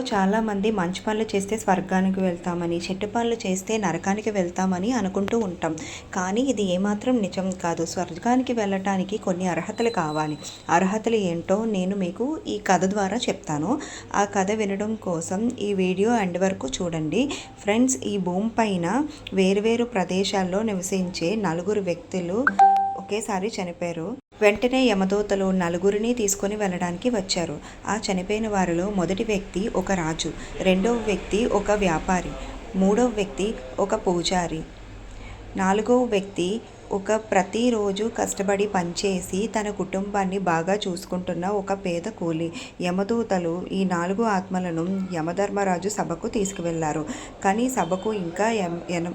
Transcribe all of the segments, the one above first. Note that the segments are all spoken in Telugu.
చాలామంది మంచి పనులు చేస్తే స్వర్గానికి వెళ్తామని చెట్టు పనులు చేస్తే నరకానికి వెళ్తామని అనుకుంటూ ఉంటాం. కానీ ఇది ఏమాత్రం నిజం కాదు. స్వర్గానికి వెళ్ళటానికి కొన్ని అర్హతలు కావాలి. అర్హతలు ఏంటో నేను మీకు ఈ కథ ద్వారా చెప్తాను. ఆ కథ వినడం కోసం ఈ వీడియో ఎండ్ వరకు చూడండి. ఫ్రెండ్స్ ఈ భూమి పైన వేరువేరు ప్రదేశాల్లో నివసించే నలుగురు వ్యక్తులు ఒకేసారి చనిపోయారు. వెంటనే యమదూతలు నలుగురిని తీసుకొని వెళ్ళడానికి వచ్చారు. ఆ చనిపోయిన వారిలో మొదటి వ్యక్తి ఒక రాజు రెండవ వ్యక్తి ఒక వ్యాపారి మూడవ వ్యక్తి ఒక పూజారి నాలుగవ వ్యక్తి ఒక ప్రతిరోజు కష్టపడి పనిచేసి తన కుటుంబాన్ని బాగా చూసుకుంటున్న ఒక పేద కూలి. యమదూతలు ఈ నాలుగు ఆత్మలను యమధర్మరాజు సభకు తీసుకువెళ్ళారు. కానీ సభకు ఇంకా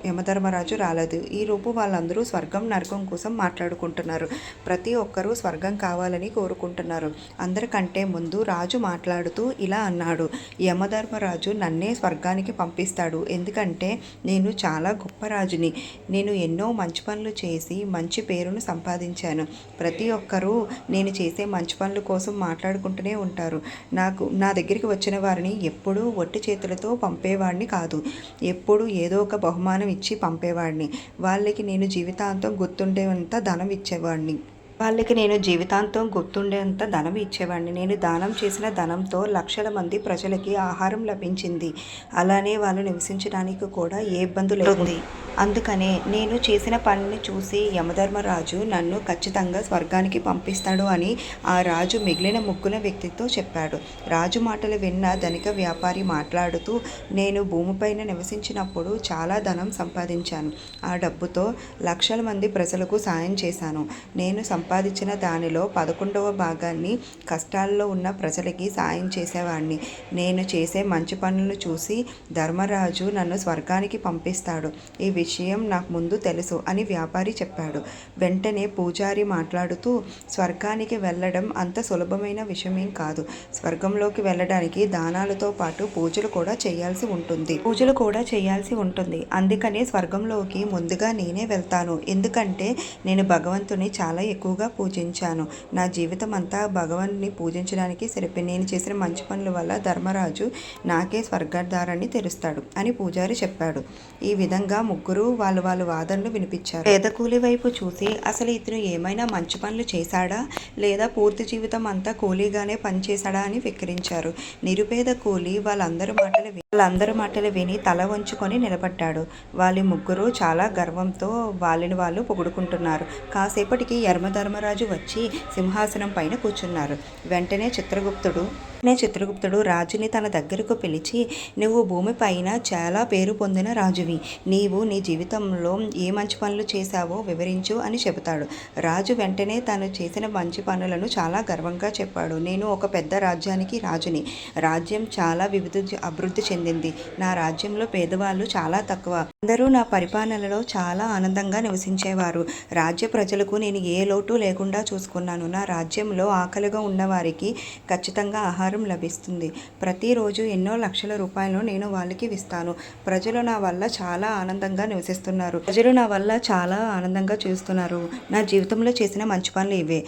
యమధర్మరాజు రాలేదు. ఈ రూపు వాళ్ళందరూ స్వర్గం నరకం కోసం మాట్లాడుకుంటున్నారు. ప్రతి ఒక్కరూ స్వర్గం కావాలని కోరుకుంటున్నారు. అందరికంటే ముందు రాజు మాట్లాడుతూ ఇలా అన్నాడు. యమధర్మరాజు నన్నే స్వర్గానికి పంపిస్తాడు. ఎందుకంటే నేను చాలా గొప్ప రాజుని. నేను ఎన్నో మంచి పనులు చేసి మంచి పేరును సంపాదించాను. ప్రతి ఒక్కరూ నేను చేసే మంచి పనుల కోసం మాట్లాడుకుంటూనే ఉంటారు. నాకు నా దగ్గరికి వచ్చిన వారిని ఎప్పుడూ ఒట్టి చేతులతో పంపేవాడిని కాదు. ఎప్పుడు ఏదో ఒక బహుమానం ఇచ్చి పంపేవాడిని. వాళ్ళకి నేను జీవితాంతం గుర్తుండేంత ధనం ఇచ్చేవాడిని. వాళ్ళకి నేను జీవితాంతం గుర్తుండేంత ధనం ఇచ్చేవాడిని. నేను దానం చేసిన ధనంతో లక్షల మంది ప్రజలకి ఆహారం లభించింది. అలానే వాళ్ళు నివసించడానికి కూడా ఏ ఇబ్బంది లేదు అందుకనే నేను చేసిన పనిని చూసి యమధర్మరాజు నన్ను ఖచ్చితంగా స్వర్గానికి పంపిస్తాడు అని ఆ రాజు మిగిలిన ముగ్గుల వ్యక్తితో చెప్పాడు. రాజు మాటలు విన్న ధనిక వ్యాపారి మాట్లాడుతూ నేను భూమిపైన నివసించినప్పుడు చాలా ధనం సంపాదించాను. ఆ డబ్బుతో లక్షల మంది ప్రజలకు సాయం చేశాను. నేను సంపాదించిన దానిలో పదకొండవ భాగాన్ని కష్టాల్లో ఉన్న ప్రజలకి సాయం చేసేవాడిని నేను చేసే మంచి పనులను చూసి ధర్మరాజు నన్ను స్వర్గానికి పంపిస్తాడు. ఈ విషయం నాకు ముందు తెలుసు అని వ్యాపారి చెప్పాడు. వెంటనే పూజారి మాట్లాడుతూ స్వర్గానికి వెళ్ళడం అంత సులభమైన విషయమేం కాదు. స్వర్గంలోకి వెళ్ళడానికి దానాలతో పాటు పూజలు కూడా చేయాల్సి ఉంటుంది. పూజలు కూడా చేయాల్సి ఉంటుంది. అందుకనే స్వర్గంలోకి ముందుగా నేనే వెళ్తాను. ఎందుకంటే నేను భగవంతుని చాలా ఎక్కువగా పూజించాను. నా జీవితం అంతా భగవాన్ని పూజించడానికి సరిపోయి నేను చేసిన మంచి పనుల వల్ల ధర్మరాజు నాకే స్వర్గద్వారాన్ని తెరుస్తాడు అని పూజారి చెప్పాడు. ఈ విధంగా ముగ్గురు వాళ్ళు వాళ్ళ వాదనలు వినిపించారు. పేద కూలి వైపు చూసి అసలు ఇతను ఏమైనా మంచి పనులు చేశాడా? లేదా పూర్తి జీవితం అంతా కూలీగానే పనిచేశాడా అని వికరించారు నిరుపేద కూలి వాళ్ళందరి మాటలు వాళ్ళందరి మాటలు విని తల వంచుకొని నిలబడ్డాడు. వాళ్ళ ముగ్గురు చాలా గర్వంతో వాళ్ళని వాళ్ళు పొగుడుకుంటున్నారు. కాసేపటికి యర్మధర్మరాజు వచ్చి సింహాసనం పైన కూర్చున్నారు. వెంటనే చిత్రగుప్తుడు నే చిత్రగుప్తుడు రాజుని తన దగ్గరకు పిలిచి నువ్వు భూమిపైన చాలా పేరు పొందిన రాజువి. నీవు నీ జీవితంలో ఏ మంచి పనులు చేశావో వివరించు అని చెబుతాడు. రాజు వెంటనే తను చేసిన మంచి పనులను చాలా గర్వంగా చెప్పాడు. నేను ఒక పెద్ద రాజ్యానికి రాజుని. రాజ్యం చాలా వివిధ అభివృద్ధి చెందింది. నా రాజ్యంలో పేదవాళ్ళు చాలా తక్కువ. అందరూ నా పరిపాలనలో చాలా ఆనందంగా నివసించేవారు. రాజ్య ప్రజలకు నేను ఏ లోటు లేకుండా చూసుకున్నాను. నా రాజ్యంలో ఆకలిగా ఉన్నవారికి ఖచ్చితంగా ఆహారం లభిస్తుంది. ప్రతిరోజు ఎన్నో లక్షల రూపాయలు నేను వాళ్ళకి ఇస్తాను. ప్రజలు నా వల్ల చాలా ఆనందంగా నివసిస్తున్నారు. ప్రజలు నా వల్ల చాలా ఆనందంగా చూస్తున్నారు. నా జీవితంలో చేసిన మంచి పనులు ఇవే.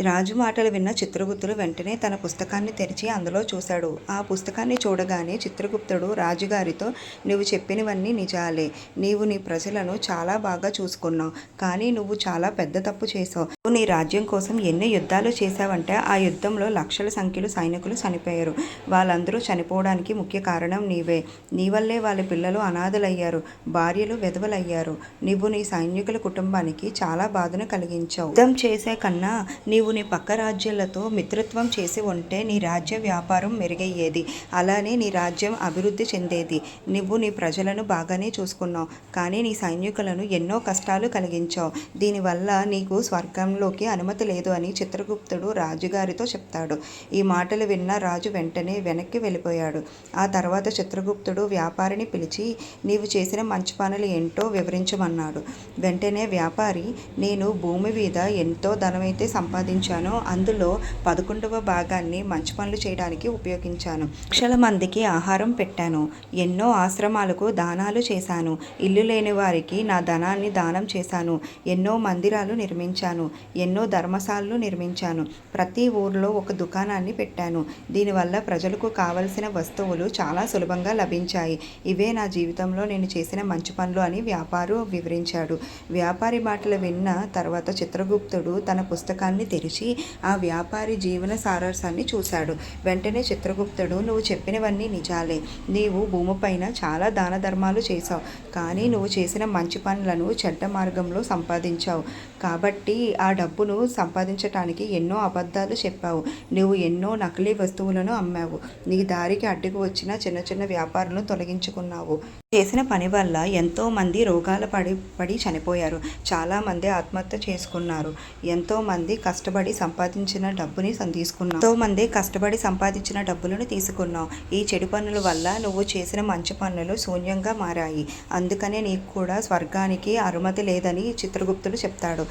రాజు మాటలు విన్న చిత్రగుప్తుడు వెంటనే తన పుస్తకాన్ని తెరిచి అందులో చూశాడు. ఆ పుస్తకాన్ని చూడగానే చిత్రగుప్తుడు రాజుగారితో నువ్వు చెప్పినవన్నీ నిజాలే. నీవు నీ ప్రజలను చాలా బాగా చూసుకున్నావు. కానీ నువ్వు చాలా పెద్ద తప్పు చేసావు నీ రాజ్యం కోసం ఎన్ని యుద్ధాలు చేశావంటే ఆ యుద్ధంలో లక్షల సంఖ్యలో సైనికులు చనిపోయారు. వాళ్ళందరూ చనిపోవడానికి ముఖ్య కారణం నీవే. నీ వల్లే వాళ్ళ పిల్లలు అనాథలయ్యారు. భార్యలు విధవలయ్యారు. నువ్వు నీ సైనికుల కుటుంబానికి చాలా బాధను కలిగించావు. యుద్ధం చేసే కన్నా నీవు నీ పక్క రాజ్యాలతో మిత్రత్వం చేసి ఉంటే నీ రాజ్య వ్యాపారం మెరుగయ్యేది. అలానే నీ రాజ్యం అభివృద్ధి చెందేది. నువ్వు నీ ప్రజలను బాగానే చూసుకున్నావు. కానీ నీ సైనికులను ఎన్నో కష్టాలు కలిగించావు. దీనివల్ల నీకు స్వర్గంలోకి అనుమతి లేదు అని చిత్రగుప్తుడు రాజుగారితో చెప్తాడు. ఈ మాటలు విన్న రాజు వెంటనే వెనక్కి వెళ్ళిపోయాడు. ఆ తర్వాత చిత్రగుప్తుడు వ్యాపారిని పిలిచి నీవు చేసిన మంచి పనులు ఏంటో వివరించమన్నాడు. వెంటనే వ్యాపారి నేను భూమి మీద ఎంతో ధనమైతే సంపాదించానో అందులో పదకొండవ భాగాన్ని మంచి పనులు చేయడానికి ఉపయోగించాను. లక్షల మందికి ఆహారం పెట్టాను. ఎన్నో ఆశ్రమాలకు దానాలు చేశాను. ఇల్లు లేని వారికి నా ధనాన్ని దానం చేశాను. ఎన్నో మందిరాలు నిర్మించాను. ఎన్నో ధర్మశాలలు నిర్మించాను. ప్రతి ఊర్లో ఒక దుకాణాన్ని పెట్టాను. దీనివల్ల ప్రజలకు కావలసిన వస్తువులు చాలా సులభంగా లభించాయి. ఇవే నా జీవితంలో నేను చేసిన మంచి పనులు అని వ్యాపారు వివరించాడు. వ్యాపారి మాటలు విన్న తర్వాత చిత్రగుప్తుడు తన పుస్తకాన్ని తెరిచి ఆ వ్యాపారి జీవన సారాంశాన్ని చూశాడు. వెంటనే చిత్రగుప్తుడు నువ్వు చెప్పినవన్నీ నిజాలే. నీవు భూమిపైన చాలా దాన ధర్మాలు చేశావు. కానీ నువ్వు చేసిన మంచి పనులను చెడ్డ మార్గంలో సంపాదించావు. కాబట్టి ఆ డబ్బును సంపాదించటానికి ఎన్నో అబద్ధాలు చెప్పావు. నువ్వు ఎన్నో నకిలీ వస్తువులను అమ్మావు. నీ దారికి అడ్డుకు వచ్చిన చిన్న చిన్న వ్యాపారులను తొలగించుకున్నావు. చేసిన పని వల్ల ఎంతోమంది రోగాల పడి పడి చనిపోయారు. చాలామంది ఆత్మహత్య చేసుకున్నారు. ఎంతోమంది కష్టపడి సంపాదించిన డబ్బుని సం- ఎంతోమంది కష్టపడి సంపాదించిన డబ్బులను తీసుకున్నావు ఈ చెడు పనుల వల్ల నువ్వు చేసిన మంచి పనులు శూన్యంగా మారాయి. అందుకనే నీకు కూడా స్వర్గానికి అనుమతి లేదని చిత్రగుప్తుడు చెప్తాడు.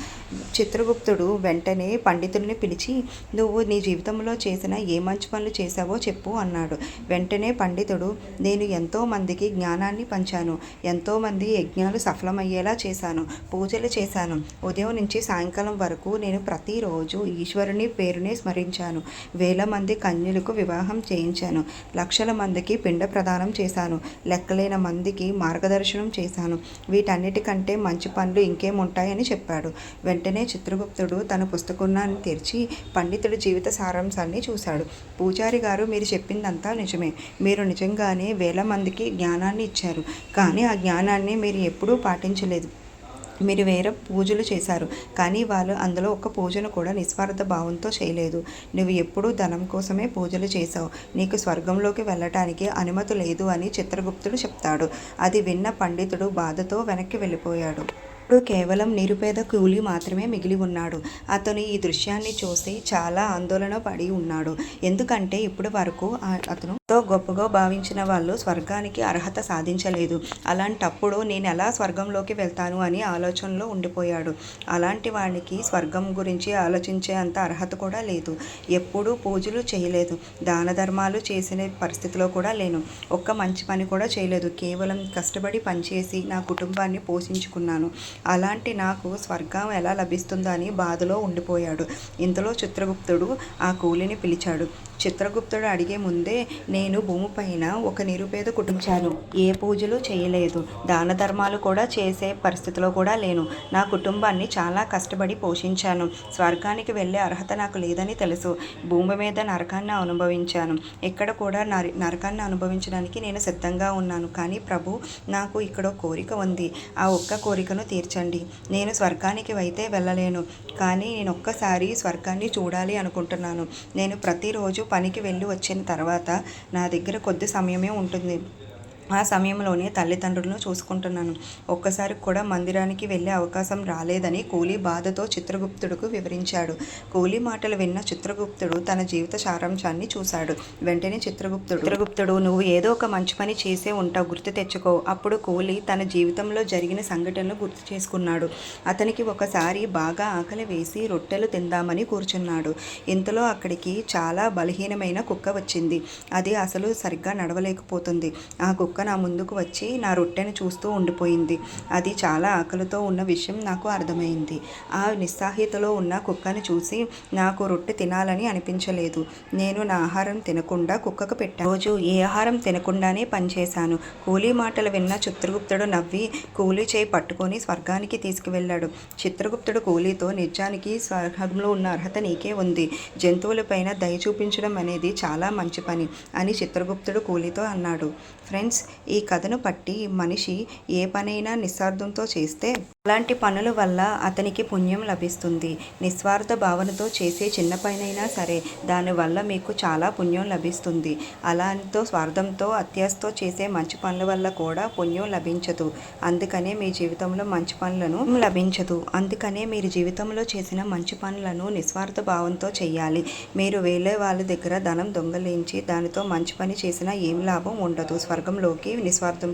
చిత్రగుప్తుడు వెంటనే పండితుడిని పిలిచి నువ్వు నీ జీవితంలో చేసిన ఏ మంచి పనులు చేశావో చెప్పు అన్నాడు. వెంటనే పండితుడు నేను ఎంతోమందికి జ్ఞానాన్ని పంచాను. ఎంతోమంది యజ్ఞాలు సఫలమయ్యేలా చేశాను. పూజలు చేశాను. ఉదయం నుంచి సాయంకాలం వరకు నేను ప్రతిరోజు ఈశ్వరుని పేరునే స్మరించాను. వేల మంది కన్యలకు వివాహం చేయించాను. లక్షల మందికి పిండ ప్రదానం చేశాను. లెక్కలేని మందికి మార్గదర్శనం చేశాను. వీటన్నిటికంటే మంచి పనులు ఇంకేముంటాయని చెప్పాడు. వెంటనే చిత్రగుప్తుడు తన పుస్తకాన్ని తెరిచి పండితుడి జీవిత సారాంశాన్ని చూశాడు. పూజారి గారు మీరు చెప్పిందంతా నిజమే. మీరు నిజంగానే వేల మందికి జ్ఞానాన్ని ఇచ్చారు. కానీ ఆ జ్ఞానాన్ని మీరు ఎప్పుడూ పాటించలేదు. మీరు వేరే పూజలు చేశారు. కానీ వాళ్ళు అందులో ఒక పూజను కూడా నిస్వార్థ భావంతో చేయలేదు. నువ్వు ఎప్పుడూ ధనం కోసమే పూజలు చేశావు. నీకు స్వర్గంలోకి వెళ్ళటానికి అనుమతి లేదు అని చిత్రగుప్తుడు చెప్తాడు. అది విన్న పండితుడు బాధతో వెనక్కి వెళ్ళిపోయాడు. ఇప్పుడు కేవలం నిరుపేద కూలి మాత్రమే మిగిలి ఉన్నాడు. అతను ఈ దృశ్యాన్ని చూసి చాలా ఆందోళన పడి ఉన్నాడు. ఎందుకంటే ఇప్పటి వరకు అతను ఎంతో గొప్పగా భావించిన వాళ్ళు స్వర్గానికి అర్హత సాధించలేదు. అలాంటప్పుడు నేను ఎలా స్వర్గంలోకి వెళ్తాను అని ఆలోచనలో ఉండిపోయాడు. అలాంటి వాడికి స్వర్గం గురించి ఆలోచించే అంత అర్హత కూడా లేదు. ఎప్పుడూ పూజలు చేయలేదు. దాన ధర్మాలు చేసిన పరిస్థితిలో కూడా లేను. ఒక్క మంచి పని కూడా చేయలేదు. కేవలం కష్టపడి పనిచేసి నా కుటుంబాన్ని పోషించుకున్నాను. అలాంటి నాకు స్వర్గం ఎలా లభిస్తుందో అని బాధలో ఉండిపోయాడు. ఇంతలో చిత్రగుప్తుడు ఆ కూలిని పిలిచాడు. చిత్రగుప్తుడు అడిగే ముందే నేను భూమిపైన ఒక నిరుపేద కుటుంబాను ఏ పూజలు చేయలేదు. దాన ధర్మాలు కూడా చేసే పరిస్థితిలో కూడా లేను. నా కుటుంబాన్ని చాలా కష్టపడి పోషించాను. స్వర్గానికి వెళ్ళే అర్హత నాకు లేదని తెలుసు. భూమి మీద నరకాన్ని అనుభవించాను. ఇక్కడ కూడా నరి నరకాన్ని అనుభవించడానికి నేను సిద్ధంగా ఉన్నాను. కానీ ప్రభు నాకు ఇక్కడ ఒక కోరిక ఉంది. ఆ ఒక్క కోరికను తీర్చండి. నేను స్వర్గానికి అయితే వెళ్ళలేను. కానీ నేను ఒక్కసారి స్వర్గాన్ని చూడాలి అనుకుంటున్నాను. నేను ప్రతిరోజు పనికి వెళ్ళి వచ్చిన తర్వాత నా దగ్గర కొద్ది సమయమే ఉంటుంది. ఆ సమయంలోనే తల్లిదండ్రులను చూసుకుంటున్నాను. ఒక్కసారి కూడా మందిరానికి వెళ్ళే అవకాశం రాలేదని కూలీ బాధతో చిత్రగుప్తుడుకు వివరించాడు. కూలీ మాటలు విన్న చిత్రగుప్తుడు తన జీవిత సారాంశాన్ని చూశాడు. వెంటనే చిత్రగుప్తుడు చిత్రగుప్తుడు నువ్వు ఏదో ఒక మంచి పని చేసే ఉంటావు గుర్తు తెచ్చుకో. అప్పుడు కూలీ తన జీవితంలో జరిగిన సంఘటనలు గుర్తు చేసుకున్నాడు. అతనికి ఒకసారి బాగా ఆకలి వేసి రొట్టెలు తిందామని కూర్చున్నాడు. ఇంతలో అక్కడికి చాలా బలహీనమైన కుక్క వచ్చింది. అది అసలు సరిగ్గా నడవలేకపోతుంది. ఆ కుక్క నా ముందుకు వచ్చి నా రొట్టెను చూస్తూ ఉండిపోయింది. అది చాలా ఆకలితో ఉన్న విషయం నాకు అర్థమైంది. ఆ నిస్సాహితలో ఉన్న కుక్కని చూసి నాకు రొట్టె తినాలని అనిపించలేదు. నేను నా ఆహారం తినకుండా కుక్కకు పెట్టాను రోజు ఏ ఆహారం తినకుండానే పనిచేశాను కూలీ మాటలు విన్న చిత్రగుప్తుడు నవ్వి కూలీ చేయి పట్టుకొని స్వర్గానికి తీసుకువెళ్ళాడు. చిత్రగుప్తుడు కూలీతో నిజానికి స్వర్గంలో ఉన్న అర్హత నీకే ఉంది. జంతువులపైన దయ చూపించడం అనేది చాలా మంచి పని అని చిత్రగుప్తుడు కూలీతో అన్నాడు. ఫ్రెండ్స్ ఈ కథను బట్టి మనిషి ఏ పనైనా నిస్సార్థంతో చేస్తే అలాంటి పనుల వల్ల అతనికి పుణ్యం లభిస్తుంది. నిస్వార్థ భావనతో చేసే చిన్న పనైనా సరే దానివల్ల మీకు చాలా పుణ్యం లభిస్తుంది. అలాంటితో స్వార్థంతో అత్యాసతో చేసే మంచి పనుల వల్ల కూడా పుణ్యం లభించదు. అందుకనే మీ జీవితంలో మంచి పనులను లభించదు. అందుకనే మీరు జీవితంలో చేసిన మంచి పనులను నిస్వార్థ భావంతో చేయాలి. మీరు వేరే వాళ్ళ దగ్గర ధనం దొంగలించి దానితో మంచి పని చేసినా ఏం లాభం ఉండదు. స్వర్గంలోకి నిస్వార్థం